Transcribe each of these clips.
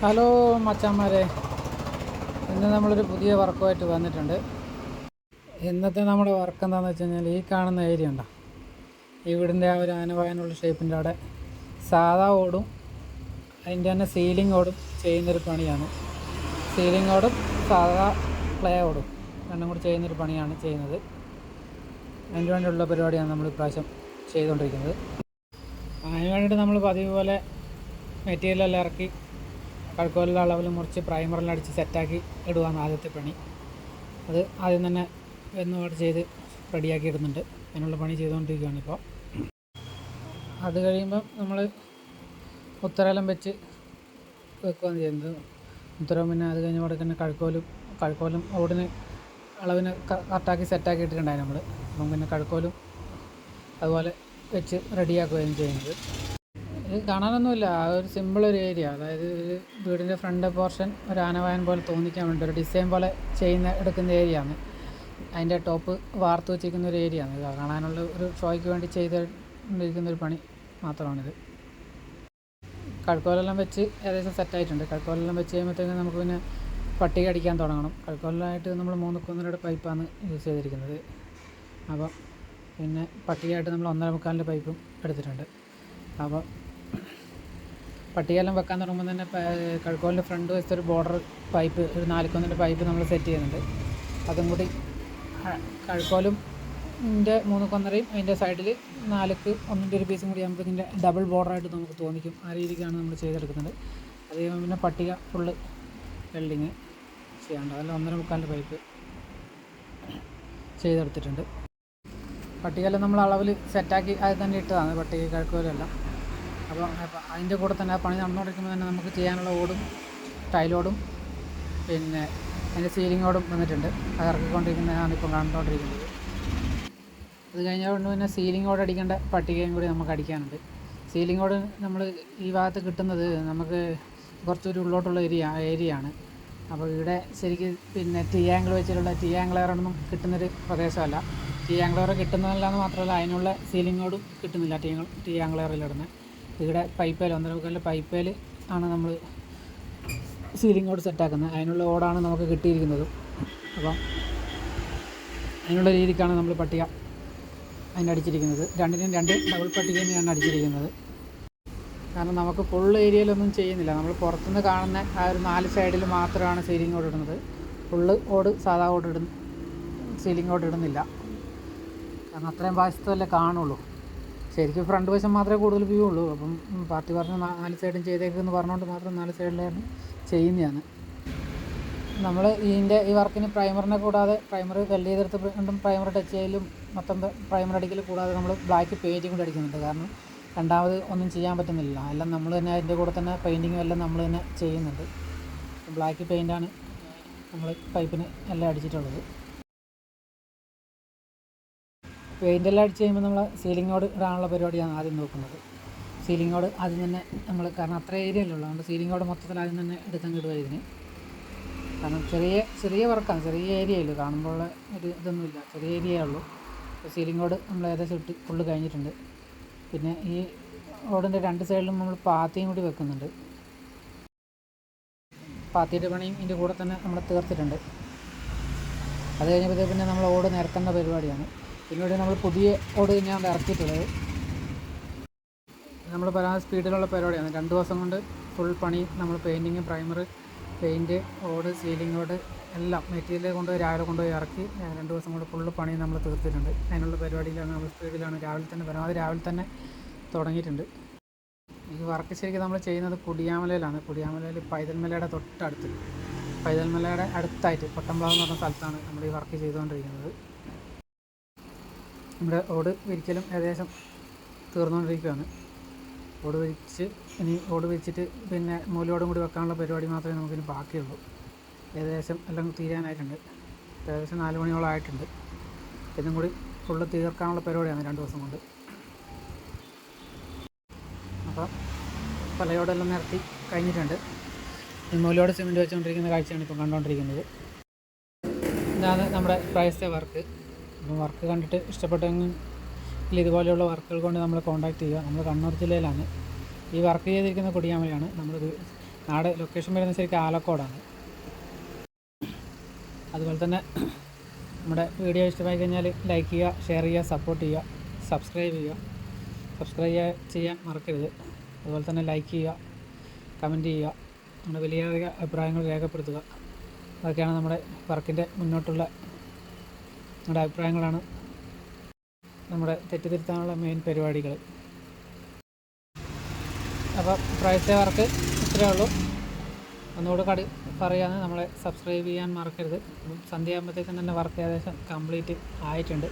Hello മച്ചാന്മാരെ. ഇന്ന് നമ്മളൊരു പുതിയ വർക്കുമായിട്ട് വന്നിട്ടുണ്ട്. ഇന്നത്തെ നമ്മുടെ വർക്ക് എന്താണെന്ന് വെച്ച് കഴിഞ്ഞാൽ ഈ കാണുന്ന ഏരിയ ഉണ്ടോ? വീടിന്റെ ആ ഒരു ആനവായനുള്ള ഷേപ്പിന്റെ അവിടെ സാധാ ഓടും അതിന്റെ തന്നെ സീലിംഗ് ഓടും ചെയ്യുന്നൊരു പണിയാണ്. സീലിംഗ് ഓടും സാധാ പ്ലേ ഓടും. രണ്ടും കൂടി ചെയ്യുന്നൊരു പണിയാണ് ചെയ്യുന്നത്. അതിന് വേണ്ടിയുള്ള പരിപാടിയാണ് നമ്മൾ ഇപ്രാവശ്യം ചെയ്തുകൊണ്ടിരിക്കുന്നത്. അതിന് വേണ്ടിയിട്ട് നമ്മൾ പതിവ് പോലെ മെറ്റീരിയലെല്ലാം ഇറക്കി കഴുക്കോലിന്റെ അളവിൽ മുറിച്ച് പ്രൈമറിൽ അടിച്ച് സെറ്റാക്കി ഇടുവാണ് ആദ്യത്തെ പണി. അത് ആദ്യം തന്നെ വെന്നുപാട് ചെയ്ത് റെഡിയാക്കി ഇടുന്നുണ്ട്. അതിനുള്ള പണി ചെയ്തുകൊണ്ടിരിക്കുകയാണ് ഇപ്പോൾ. അത് കഴിയുമ്പം നമ്മൾ ഉത്തരലം വെച്ച് വെക്കുകയാണ് ചെയ്യുന്നത്. ഉത്തരവും പിന്നെ അത് കഴിഞ്ഞ പാടെ തന്നെ കഴുക്കോലും കഴുക്കോലും ഓടിന് അളവിന് കറക്റ്റാക്കി സെറ്റാക്കി ഇട്ടിട്ടുണ്ടായി നമ്മൾ. അപ്പം പിന്നെ കഴുക്കോലും അതുപോലെ വെച്ച് റെഡിയാക്കുകയാണ് ചെയ്യുന്നത്. ഇത് കാണാനൊന്നുമില്ല. ആ ഒരു സിമ്പിൾ ഒരു ഏരിയ അതായത് ഒരു വീടിന്റെ ഫ്രണ്ട് പോർഷൻ ഒരു ആനവായൻ പോലെ തോന്നിക്കാൻ വേണ്ടി ഒരു ഡിസൈൻ പോലെ ചെയ്യുന്ന എടുക്കുന്ന ഏരിയ ആണ്. അതിന്റെ ടോപ്പ് വാർത്ത് വെച്ചിരിക്കുന്ന ഒരു ഏരിയ ആണ്. കാണാനുള്ള ഒരു ഷോയ്ക്ക് വേണ്ടി ചെയ്തിരിക്കുന്ന ഒരു പണി മാത്രമാണിത്. കഴുക്കോലെല്ലാം വെച്ച് ഏകദേശം സെറ്റായിട്ടുണ്ട് കഴുക്കോലെല്ലാം വെച്ച് കഴിയുമ്പോഴത്തേക്കും നമുക്ക് പിന്നെ പട്ടിക അടിക്കാൻ തുടങ്ങണം. കഴുക്കോലായിട്ട് നമ്മൾ മൂന്ന് കുന്നിലൂടെ പൈപ്പാണ് യൂസ് ചെയ്തിരിക്കുന്നത്. അപ്പം പിന്നെ പട്ടികയായിട്ട് നമ്മൾ ഒന്നര മുക്കാലിന്റെ പൈപ്പും എടുത്തിട്ടുണ്ട്. അപ്പോൾ പട്ടികയെല്ലാം വെക്കാൻ തുടങ്ങുമ്പോൾ തന്നെ കഴുക്കോലിന്റെ ഫ്രണ്ട് വശത്ത് ഒരു ബോർഡർ പൈപ്പ് ഒരു നാലിക്കൊന്നിന്റെ പൈപ്പ് നമ്മൾ സെറ്റ് ചെയ്യുന്നുണ്ട്. അതും കൂടി കഴുക്കോലും മൂന്ന് കൊന്നരയും അതിന്റെ സൈഡിൽ നാലുക്ക് ഒന്നിന്റെ ഒരു പീസും കൂടി ആകുമ്പോഴത്തേക്കിന്റെ ഡബിൾ ബോർഡറായിട്ട് നമുക്ക് തോന്നിക്കും. ആ രീതിക്കാണ് നമ്മൾ ചെയ്തെടുക്കുന്നത്. അത് കഴിയുമ്പോൾ പിന്നെ പട്ടിക ഫുള്ള് വെൽഡിങ് ചെയ്യാണ്ട് അതിൽ ഒന്നര മുക്കാലിന്റെ പൈപ്പ് ചെയ്തെടുത്തിട്ടുണ്ട്. പട്ടികയെല്ലാം നമ്മൾ അളവിൽ സെറ്റാക്കി അത് തന്നെ ഇട്ടതാണ് പട്ടിക കഴുക്കോലെല്ലാം. അപ്പോൾ അതിന്റെ കൂടെ തന്നെ ആ പണി നടന്നുകൊണ്ടിരിക്കുമ്പോൾ തന്നെ നമുക്ക് ചെയ്യാനുള്ള ഓടും ടൈലോടും പിന്നെ അതിന്റെ സീലിങ്ങോടും വന്നിട്ടുണ്ട്. അത് ഇറക്കിക്കൊണ്ടിരിക്കുന്നതാണ് ഇപ്പം കണ്ടുകൊണ്ടിരിക്കുന്നത് അത് കഴിഞ്ഞുകൊണ്ട് പിന്നെ സീലിങ്ങോട് അടിക്കേണ്ട പട്ടികയും കൂടി നമുക്ക് അടിക്കാനുണ്ട്. സീലിങ്ങോട് നമ്മൾ ഈ ഭാഗത്ത് കിട്ടുന്നത് നമുക്ക് കുറച്ചൊരു ഉള്ളോട്ടുള്ള ഏരിയ ഏരിയ ആണ് അപ്പോൾ ഇവിടെ ശരിക്കും പിന്നെ ടി ആംഗിൾ വെച്ചിട്ടുള്ള ടി ആംഗിളറൊന്നും കിട്ടുന്നൊരു പ്രദേശമല്ല. ടി ആംഗിളർ കിട്ടുന്നതല്ല എന്ന് മാത്രമല്ല അതിനുള്ള സീലിങ്ങോടും കിട്ടുന്നില്ല ടി ടി ആംഗിളറിലിടുന്നത് ഇവിടെ പൈപ്പേൽ ഒന്നര മുക്കാലിന്റെ പൈപ്പേൽ ആണ് നമ്മൾ സീലിംഗ് ഓട് സെറ്റാക്കുന്നത് അതിനുള്ള ഓടാണ് നമുക്ക് കിട്ടിയിരിക്കുന്നത്. അപ്പം അതിനുള്ള രീതിക്കാണ് നമ്മൾ പട്ടിക അതിന്റെ അടിച്ചിരിക്കുന്നത്. രണ്ടിനും രണ്ട് ഡബിൾ പട്ടിക തന്നെയാണ് അടിച്ചിരിക്കുന്നത്. കാരണം നമുക്ക് ഫുൾ ഏരിയയിലൊന്നും ചെയ്യുന്നില്ല. നമ്മൾ പുറത്തുനിന്ന് കാണുന്ന ആ ഒരു നാല് സൈഡിൽ മാത്രമാണ് സീലിംഗ് ഓട് ഇടുന്നത്. ഫുള്ള് ഓട് സാധാ ഓട് ഇടുന്ന സീലിംഗ് ഓട് ഇടുന്നില്ല. കാരണം അത്രയും വശത്തല്ലേ കാണുള്ളൂ. ശരിക്കും ഫ്രണ്ട് വശം മാത്രമേ കൂടുതൽ വ്യൂ ഉള്ളൂ. അപ്പം പാർട്ടി പറഞ്ഞ നാല് സൈഡും ചെയ്തേക്കെന്ന് പറഞ്ഞുകൊണ്ട് മാത്രം നാല് സൈഡിലാണ് ചെയ്യുന്നതാണ് നമ്മൾ ഇതിന്റെ ഈ വർക്കിന് പ്രൈമറിനെ കൂടാതെ പ്രൈമർ കല്ല് ചെയ്തെടുത്ത് വീണ്ടും പ്രൈമർ ടച്ച് ചെയ്യലും മൊത്തം പ്രൈമർ അടിക്കൽ കൂടാതെ നമ്മൾ ബ്ലാക്ക് പെയിന്റിംഗ് കൂടി അടിക്കുന്നുണ്ട്. കാരണം രണ്ടാമത് ഒന്നും ചെയ്യാൻ പറ്റുന്നില്ല എല്ലാം നമ്മൾ തന്നെ അതിന്റെ കൂടെ തന്നെ പെയിന്റിങ്ങും എല്ലാം നമ്മൾ തന്നെ ചെയ്യുന്നുണ്ട്. ബ്ലാക്ക് പെയിന്റാണ് നമ്മൾ പൈപ്പിന് എല്ലാം അടിച്ചിട്ടുള്ളത്. പെയിന്റെല്ലാം അടിച്ച് കഴിയുമ്പോൾ നമ്മൾ സീലിങ്ങോട് ഇടാനുള്ള പരിപാടിയാണ് ആദ്യം നോക്കുന്നത്. സീലിങ്ങോട് ആദ്യം തന്നെ നമ്മൾ കാരണം അത്ര ഏരിയ അല്ലേ ഉള്ളൂ. അതുകൊണ്ട് സീലിങ്ങോട് മൊത്തത്തിൽ ആദ്യം തന്നെ എടുക്കാൻ കിട്ടുക ഇതിന്. കാരണം ചെറിയ ചെറിയ വർക്കാണ്. ചെറിയ ഏരിയയുള്ളൂ കാണുമ്പോൾ ഒരു ഇതൊന്നുമില്ല ചെറിയ ഏരിയയേ ഉള്ളൂ. അപ്പോൾ സീലിങ്ങോട് നമ്മൾ ഏകദേശം ഇട്ട് ഫുള്ള് കഴിഞ്ഞിട്ടുണ്ട്. പിന്നെ ഈ ഓടിന്റെ രണ്ട് സൈഡിലും നമ്മൾ പാത്തിയും കൂടി വെക്കുന്നുണ്ട്. പാത്തിയുടെ പണിയും ഇതിന്റെ കൂടെ തന്നെ നമ്മൾ തീർത്തിട്ടുണ്ട്. അത് കഴിഞ്ഞപ്പോഴത്തേക്ക് പിന്നെ നമ്മൾ ഓട് നിരത്തേണ്ട പരിപാടിയാണ്. പിന്നീട് നമ്മൾ പുതിയ ഓട് തന്നെയാണ് ഇറക്കിയിട്ടുള്ളത്. നമ്മൾ പരാതി സ്പീഡിലുള്ള പരിപാടിയാണ്. രണ്ട് ദിവസം കൊണ്ട് ഫുൾ പണി നമ്മൾ പെയിന്റിങ് പ്രൈമർ പെയിന്റ് ഓട് സീലിംഗ് ഓട് എല്ലാം മെറ്റീരിയൽ കൊണ്ടുപോയി രാവിലെ കൊണ്ടുപോയി ഇറക്കി രണ്ട് ദിവസം കൊണ്ട് ഫുള്ള് പണി നമ്മൾ തീർത്തിട്ടുണ്ട്. അതിനുള്ള പരിപാടിയിലാണ് നമ്മൾ സ്പീഡിലാണ് രാവിലെ തന്നെ പരമാവധി രാവിലെ തന്നെ തുടങ്ങിയിട്ടുണ്ട്. ഈ വർക്ക് ശരിക്കും നമ്മൾ ചെയ്യുന്നത് കുടിയാമലയിലാണ്. കുടിയാമലയിൽ പൈതൽമലയുടെ തൊട്ടടുത്ത്. പൈതൽമലയുടെ അടുത്തായിട്ട് പൊട്ടംപ്ലാവ് എന്ന് പറഞ്ഞ സ്ഥലത്താണ് നമ്മൾ ഈ വർക്ക് ചെയ്തുകൊണ്ടിരിക്കുന്നത്. നമ്മുടെ ഓട് വിരിക്കലും ഏകദേശം തീർന്നുകൊണ്ടിരിക്കുകയാണ്. ഓട് വിരിച്ച് ഇനി ഓട് വിരിച്ചിട്ട് പിന്നെ മൂലോടും കൂടി വെക്കാനുള്ള പരിപാടി മാത്രമേ നമുക്കിനി ബാക്കിയുള്ളൂ. ഏകദേശം എല്ലാം തീരാനായിട്ടുണ്ട്. ഏകദേശം നാല് മണിയോളം ആയിട്ടുണ്ട്. ഇതും കൂടി ഫുള്ള് തീർക്കാനുള്ള പരിപാടിയാണ് രണ്ട് ദിവസം കൊണ്ട്. അപ്പം പലയോടെല്ലാം നിരത്തി കഴിഞ്ഞിട്ടുണ്ട്. ഈ മൂലോട് സിമെന്റ് വെച്ചുകൊണ്ടിരിക്കുന്ന കാഴ്ചയാണ് ഇപ്പം കണ്ടുകൊണ്ടിരിക്കുന്നത്. ഇതാണ് നമ്മുടെ പ്രൈസ് വർക്ക്. അപ്പോൾ വർക്ക് കണ്ടിട്ട് ഇഷ്ടപ്പെട്ടെങ്കിൽ ഇതുപോലെയുള്ള വർക്കുകൾ കൊണ്ട് നമ്മൾ കോൺടാക്ട് ചെയ്യുക. നമ്മൾ കണ്ണൂർ ജില്ലയിലാണ്. ഈ വർക്ക് ചെയ്തിരിക്കുന്ന കൊടിയാമലയാണ്. നമ്മൾ നാട് ലൊക്കേഷൻ വരുന്നത് ശരിക്കും ആലക്കോടാണ്. അതുപോലെ തന്നെ നമ്മുടെ വീഡിയോ ഇഷ്ടമായി കഴിഞ്ഞാൽ ലൈക്ക് ചെയ്യുക ഷെയർ ചെയ്യുക സപ്പോർട്ട് ചെയ്യുക സബ്സ്ക്രൈബ് ചെയ്യുക. സബ്സ്ക്രൈബ് ചെയ്യാൻ മറക്കരുത്. അതുപോലെ തന്നെ ലൈക്ക് ചെയ്യുക കമന്റ് ചെയ്യുക നമ്മുടെ വലിയ അഭിപ്രായങ്ങൾ രേഖപ്പെടുത്തുക. അതൊക്കെയാണ് നമ്മുടെ വർക്കിന്റെ മുന്നോട്ടുള്ള നമ്മുടെ അഭിപ്രായങ്ങളാണ് നമ്മുടെ തെറ്റിദ്ധരുത്താനുള്ള മെയിൻ പരിപാടികൾ. അപ്പോൾ പ്രായത്തെ വർക്ക് ഇത്രയേ ഉള്ളൂ. ഒന്നുകൂടെ കടി പറയാതെ നമ്മളെ സബ്സ്ക്രൈബ് ചെയ്യാൻ മറക്കരുത്. അപ്പം സന്ധ്യയാകുമ്പോഴത്തേക്കും തന്നെ വർക്ക് ഏകദേശം കംപ്ലീറ്റ് ആയിട്ടുണ്ട്.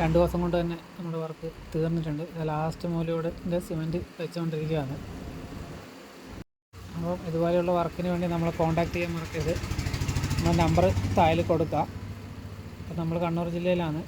രണ്ട് ദിവസം കൊണ്ട് തന്നെ നമ്മുടെ വർക്ക് തീർന്നിട്ടുണ്ട്. ലാസ്റ്റ് മൂലയോടെ സിമെന്റ് വെച്ചുകൊണ്ടിരിക്കുകയാണ്. അപ്പം ഇതുപോലെയുള്ള വർക്കിന് വേണ്ടി നമ്മളെ കോൺടാക്ട് ചെയ്യാൻ മറക്കരുത്. നമ്മുടെ നമ്പർ താഴെ അപ്പോൾ നമ്മൾ കണ്ണൂർ ജില്ലയിലാണ്.